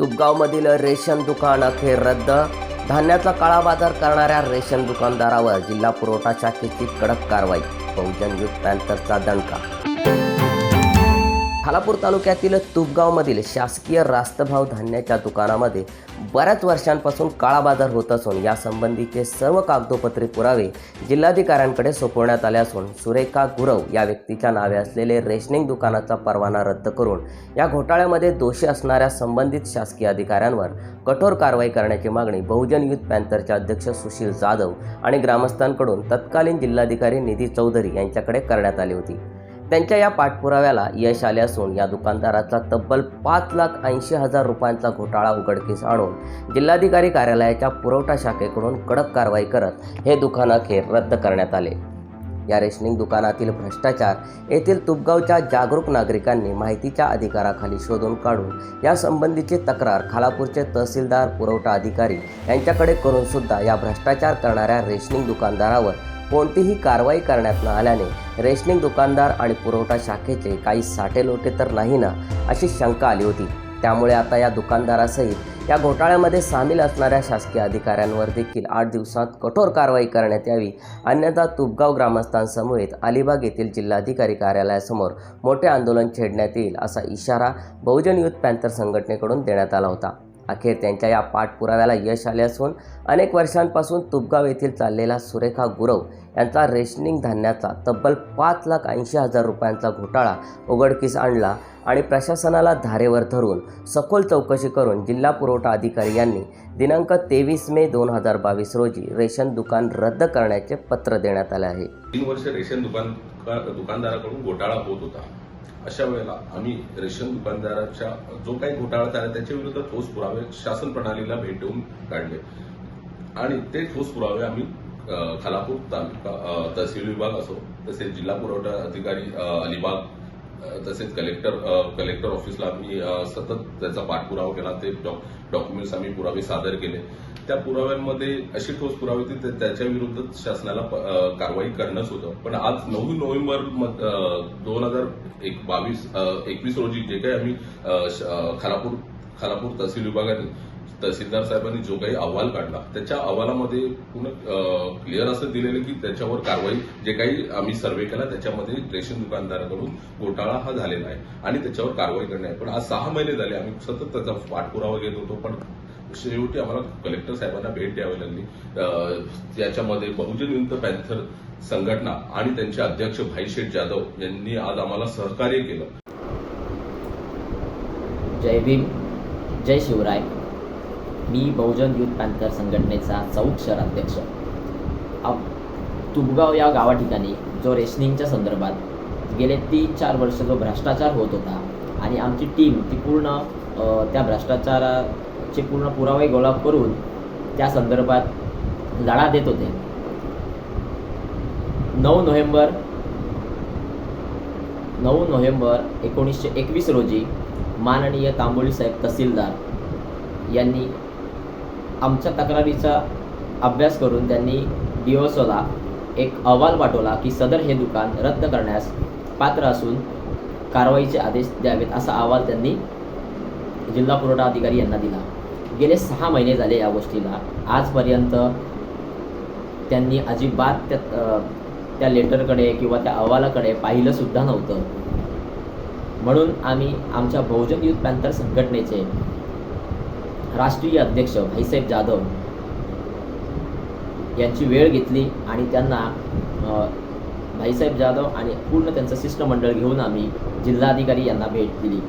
तुपगावमधील ration दुकान अखेर रद्द. धान्याचा काळा बाजार करणाऱ्या रेशन दुकानदारावर जिल्हा पुरवठा शाखेची कडक कारवाई. बहुजन युथ पॅन्थरचा दणका खालापूर तालुक्यातील तुपगावमधील शासकीय रास्तभाव धान्याच्या दुकानामध्ये बऱ्याच वर्षांपासून काळा बाजार होत असून यासंबंधीचे सर्व कागदोपत्री पुरावे जिल्हाधिकाऱ्यांकडे सोपवण्यात आले असून सुरेखा गुरव या व्यक्तीच्या नावे असलेले रेशनिंग दुकानाचा परवाना रद्द करून या घोटाळ्यामध्ये दोषी असणाऱ्या संबंधित शासकीय अधिकाऱ्यांवर कठोर कारवाई करण्याची मागणी बहुजन युथ पॅन्थरचे अध्यक्ष सुशील जाधव आणि ग्रामस्थांकडून तत्कालीन जिल्हाधिकारी निधी चौधरी यांच्याकडे करण्यात आली होती. त्यांच्या या पाठपुराव्याला यश आले असून या दुकानदाराचा तब्बल पाच लाख ऐंशी हजार रुपयांचा घोटाळा उघडकीस आणून जिल्हाधिकारी कार्यालयाच्या पुरवठा शाखेकडून कडक कारवाई करत हे दुकान अखेर रद्द करण्यात आले. या रेशनिंग दुकानातील भ्रष्टाचार येथील तुपगावच्या जागरूक नागरिकांनी माहितीच्या अधिकाराखाली शोधून काढून यासंबंधीची तक्रार खालापूरचे तहसीलदार पुरवठा अधिकारी यांच्याकडे करून सुद्धा या भ्रष्टाचार करणाऱ्या रेशनिंग दुकानदारावर कोणतीही कारवाई करण्यात न आल्याने रेशनिंग दुकानदार आणि पुरवठा शाखेचे काही साठेलोटे तर नाही ना अशी शंका आली होती. त्यामुळे आता या दुकानदारासहित या घोटाळ्यामध्ये सामील असणाऱ्या शासकीय अधिकाऱ्यांवर देखील आठ दिवसात कठोर कारवाई करण्यात यावी. अन्यथा तुपगाव ग्रामस्थांसमवेत अलिबाग येथील जिल्हाधिकारी कार्यालयासमोर मोठे आंदोलन छेडण्यात येईल असा इशारा बहुजन युथ पॅन्थर संघटनेकडून देण्यात आला होता. अखेर त्यांच्या या पाठपुराव्याला यश आले असून अनेक वर्षांपासून तुपगाव येथील चाललेला सुरेखा गुरव यांचा रेशनिंग धान्याचा तब्बल पाच लाख ऐंशी हजार रुपयांचा घोटाळा उघडकीस आणला आणि प्रशासनाला धारेवर धरून सखोल चौकशी करून जिल्हा पुरवठा अधिकारी यांनी दिनांक तेवीस मे दोन हजार बावीस रोजी रेशन दुकान रद्द करण्याचे पत्र देण्यात आले आहे. तीन वर्ष रेशन दुकान दुकानदाराकडून घोटाळा होत होता. अशा वेळेला आम्ही रेशन दुकानदाराच्या जो काही घोटाळा झाला त्याच्या विरुद्ध ठोस पुरावे शासन प्रणालीला भेट देऊन काढले. आणि ते ठोस पुरावे आम्ही खालापूर तालुका तहसील विभाग असो तसेच जिल्हा पुरवठा अधिकारी अलिबाग तसेच कलेक्टर कलेक्टर ऑफिसला आम्ही सतत त्याचा पाठपुरावा केला. ते डॉक्युमेंट्स आम्ही पुरावे सादर केले. त्या पुराव्यांमध्ये अशी ठोस पुरावे होती त्याच्या विरुद्ध शासनाला कारवाई करणंच होतं. पण आज नऊ नोव्हेंबर दोन हजार एक बावीस एकवीस रोजी जे काही आम्ही खालापूर खालापूर तहसील विभागाने तहसीलदार साहेबांनी जो काही अहवाल काढला त्याच्या अहवालामध्ये पूर्ण क्लिअर असं दिलेलं की त्याच्यावर कारवाई जे काही आम्ही सर्वे केला त्याच्यामध्ये रेशन दुकानदाराकडून घोटाळा हा झालेला आहे आणि त्याच्यावर कारवाई करणे आहे पण आज सहा महिने झाले आम्ही सतत त्याचा पाठपुरावा घेत होतो पण शेवटी आम्हाला कलेक्टर साहेबांना भेट द्यावी लागली. अ, त्याच्यामध्ये बहुजन युक्त पॅन्थर संघटना आणि त्यांचे अध्यक्ष भाईशेठ जाधव यांनी आज आम्हाला सहकार्य केलं. जय भीम जय शिवराय. मी बहुजन युथ पॅन्थर संघटनेचा चौक शहराध्यक्ष तुबगाव या गावा ठिकाणी जो रेशनिंगच्या संदर्भात गेले तीन चार वर्ष जो भ्रष्टाचार होत होता आणि आमची टीम ती पूर्ण त्या भ्रष्टाचाराचे पूर्ण पुरावे गोळा करून त्या संदर्भात लढा देत होते. नऊ नोव्हेंबर नऊ नोव्हेंबर एकोणीसशे एकवीस रोजी माननीय तांबोळी साहेब तहसीलदार यांनी आमच्या तक्रारीचा अभ्यास करून त्यांनी डी ओला एक अहवाल पाठवला की सदर हे दुकान रद्द करण्यास पात्र असून कारवाईचे आदेश द्यावेत असा अहवाल त्यांनी जिल्हा पुरवठा अधिकारी यांना दिला. गेले सहा महिने झाले या गोष्टीला. आजपर्यंत त्यांनी अजिबात त्या त्या लेटरकडे किंवा त्या अहवालाकडे पाहिलंसुद्धा नव्हतं. म्हणून आम्ही आमच्या बहुजन युथ पॅन्थर संघटनेचे राष्ट्रीय अध्यक्ष भाईसाहेब जाधव यांची वेळ घेतली आणि त्यांना भाईसाहेब जाधव आणि पूर्ण त्यांचं शिष्टमंडळ घेऊन आम्ही जिल्हाधिकारी यांना भेट दिली.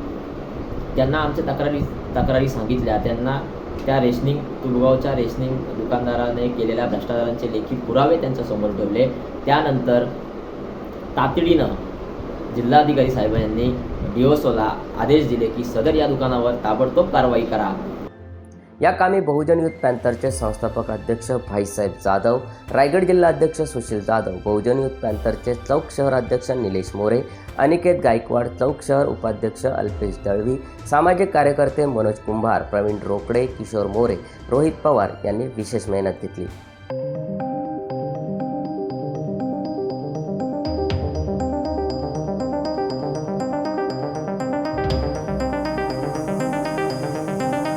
त्यांना आमच्या तक्रारी तक्रारी सांगितल्या. त्यांना त्या रेशनिंग तुळगावच्या रेशनिंग दुकानदाराने केलेल्या भ्रष्टाचारांचे लेखी पुरावे त्यांच्यासमोर ठेवले. त्यानंतर तातडीनं जिल्हाधिकारी साहेबांनी डिओसोला आदेश दिले की सदर या दुकानावर ताबडतोब कारवाई करा. या कामी बहुजन युथ पॅन्थरचे संस्थापक अध्यक्ष भाईसाहेब जाधव रायगड जिल्हा अध्यक्ष सुशील जाधव बहुजन युथ पॅन्थरचे चौक शहर अध्यक्ष निलेश मोरे अनिकेत गायकवाड चौक शहर उपाध्यक्ष अल्पेश दळवी सामाजिक कार्यकर्ते मनोज कुंभार प्रवीण रोकडे किशोर मोरे रोहित पवार यांनी विशेष मेहनत घेतली.